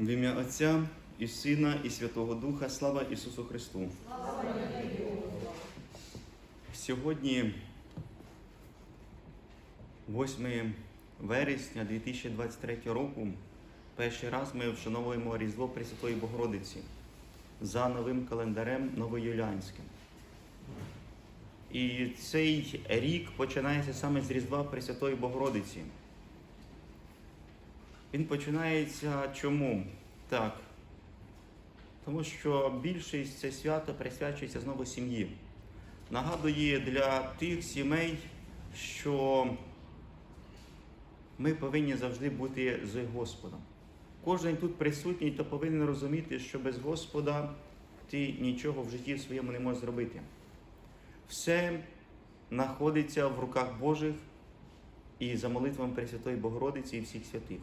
В ім'я Отця і Сина, і Святого Духа, слава Ісусу Христу. Сьогодні, 8 вересня 2023 року, перший раз ми вшановуємо Різдво Пресвятої Богородиці за новим календарем новоюліанським. І цей рік починається саме з Різдва Пресвятої Богородиці. Він починається чому? Так. Тому що більшість це свято присвячується знову сім'ї. Нагадує для тих сімей, що ми повинні завжди бути з Господом. Кожен тут присутній, то повинен розуміти, що без Господа ти нічого в житті своєму не можеш зробити. Все знаходиться в руках Божих і за молитвами Пресвятої Богородиці і всіх святих.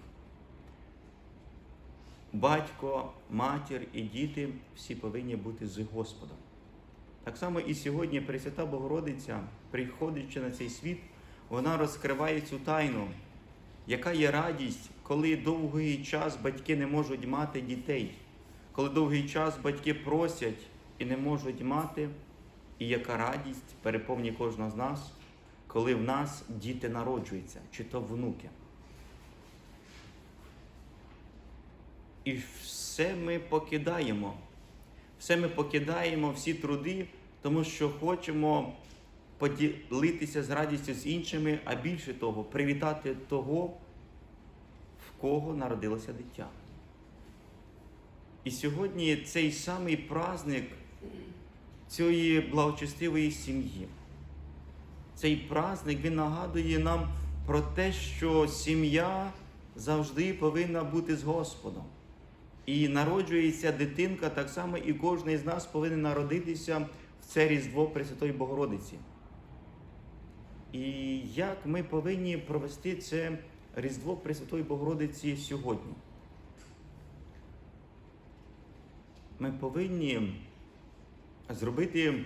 Батько, матір і діти всі повинні бути з Господом. Так само і сьогодні Пресвята Богородиця, приходячи на цей світ, вона розкриває цю тайну, яка є радість, коли довгий час батьки не можуть мати дітей, коли довгий час батьки просять і не можуть мати, і яка радість переповнює кожного з нас, коли в нас діти народжуються, чи то внуки. І все ми покидаємо. Все ми покидаємо, всі труди, тому що хочемо поділитися з радістю з іншими, а більше того, привітати того, в кого народилося дитя. І сьогодні цей самий праздник цієї благочестивої сім'ї. Цей праздник він нагадує нам про те, що сім'я завжди повинна бути з Господом. І народжується дитинка, так само і кожен з нас повинен народитися в це Різдво Пресвятої Богородиці. І як ми повинні провести це Різдво Пресвятої Богородиці сьогодні? Ми повинні зробити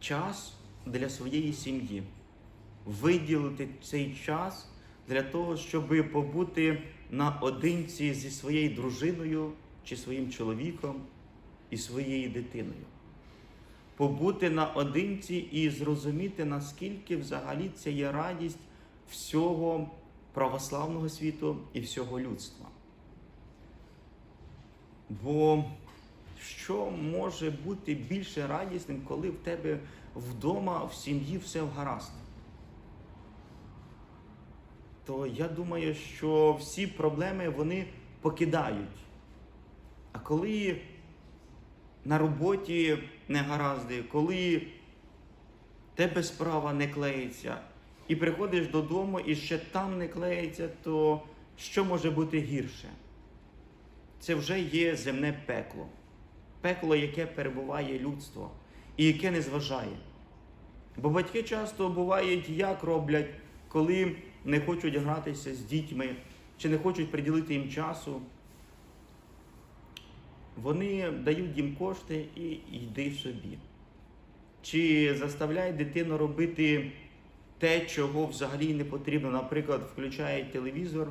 час для своєї сім'ї, виділити цей час для того, щоб побути наодинці зі своєю дружиною чи своїм чоловіком і своєю дитиною. Побути наодинці і зрозуміти, наскільки взагалі це є радість всього православного світу і всього людства. Бо що може бути більше радісним, коли в тебе вдома в сім'ї все вгаразд? То я думаю, що всі проблеми вони покидають. А коли на роботі не гаразди, коли тебе справа не клеїться, і приходиш додому і ще там не клеїться, то що може бути гірше? Це вже є земне пекло. Пекло, яке перебуває людство і яке не зважає. Бо батьки часто бувають, як роблять, коли не хочуть гратися з дітьми, чи не хочуть приділити їм часу. Вони дають їм кошти і йди собі. Чи заставляють дитину робити те, чого взагалі не потрібно. Наприклад, включають телевізор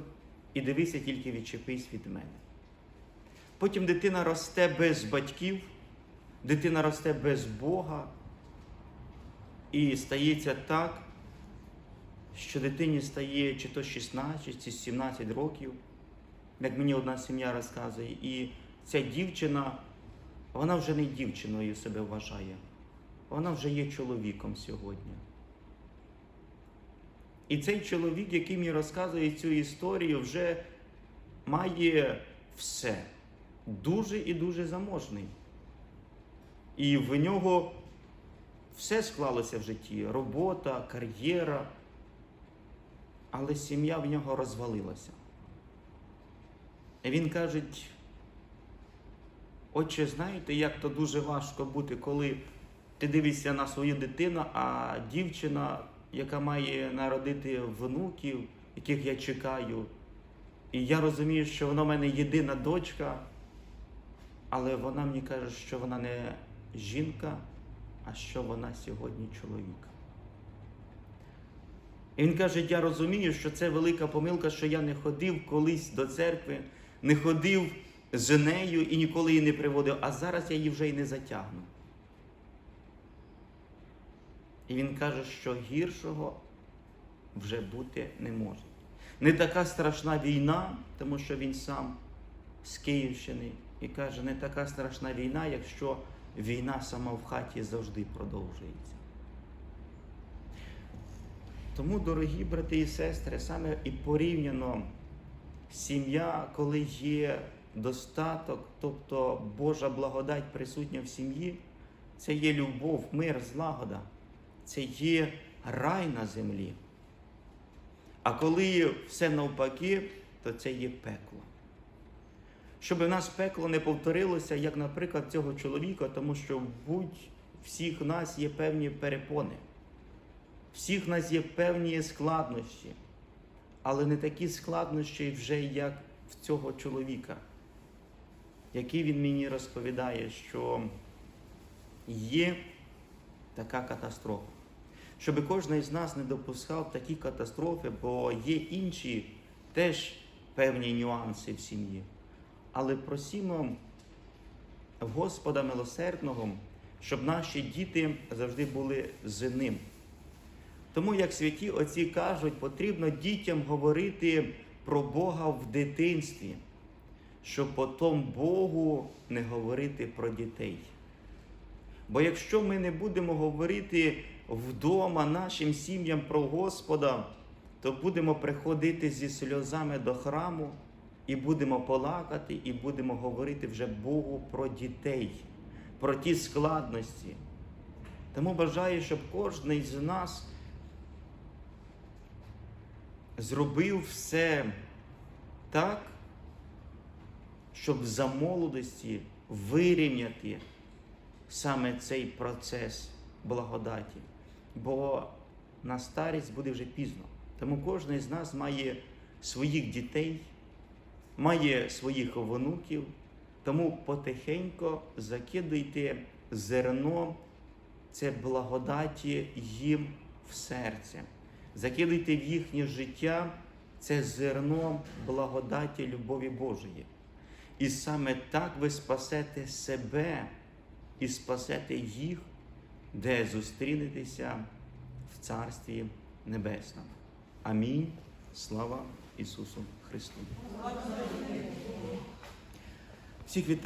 і дивися, тільки відчепись від мене. Потім дитина росте без батьків, дитина росте без Бога. І стається так, що дитині стає чи то 16, чи 17 років, як мені одна сім'я розказує, і ця дівчина, вона вже не дівчиною себе вважає, вона вже є чоловіком сьогодні. І цей чоловік, який мені розказує цю історію, вже має все, дуже і дуже заможний. І в нього все склалося в житті: робота, кар'єра але сім'я в нього розвалилася. І він каже, отче, знаєте, як то дуже важко бути, коли ти дивишся на свою дитину, а дівчина, яка має народити внуків, яких я чекаю, і я розумію, що вона в мене єдина дочка, але вона мені каже, що вона не жінка, а що вона сьогодні чоловік. І він каже: я розумію, що це велика помилка, що я не ходив колись до церкви, не ходив з нею і ніколи її не приводив, а зараз я її вже й не затягну. І він каже, що гіршого вже бути не може. Не така страшна війна, тому що він сам з Київщини і каже, не така страшна війна, якщо війна сама в хаті завжди продовжується. Тому, дорогі брати і сестри, саме і порівняно сім'я, коли є достаток, тобто Божа благодать присутня в сім'ї, це є любов, мир, злагода, це є рай на землі. А коли все навпаки, то це є пекло. Щоб в нас пекло не повторилося, як, наприклад, цього чоловіка, тому що в будь всіх нас є певні перепони, всіх нас є певні складнощі, але не такі складнощі вже, як в цього чоловіка, який він мені розповідає, що є така катастрофа. Щоб кожен із нас не допускав такі катастрофи, бо є інші теж певні нюанси в сім'ї. Але просімо Господа милосердного, щоб наші діти завжди були з ним. Тому, як святі отці кажуть, потрібно дітям говорити про Бога в дитинстві, щоб потім Богу не говорити про дітей. Бо якщо ми не будемо говорити вдома нашим сім'ям про Господа, то будемо приходити зі сльозами до храму і будемо плакати, і будемо говорити вже Богу про дітей, про ті складності. Тому бажаю, щоб кожен з нас зробив все так, щоб за молодості вирівняти саме цей процес благодаті. Бо на старість буде вже пізно. Тому кожен з нас має своїх дітей, має своїх онуків, тому потихенько закидуйте зерно, це благодаті їм в серце. Закидуйте в їхнє життя це зерно благодаті любові Божої. І саме так ви спасете себе і спасете їх, де зустрінетеся в Царстві Небесному. Амінь. Слава Ісусу Христу. Всіх вітаю.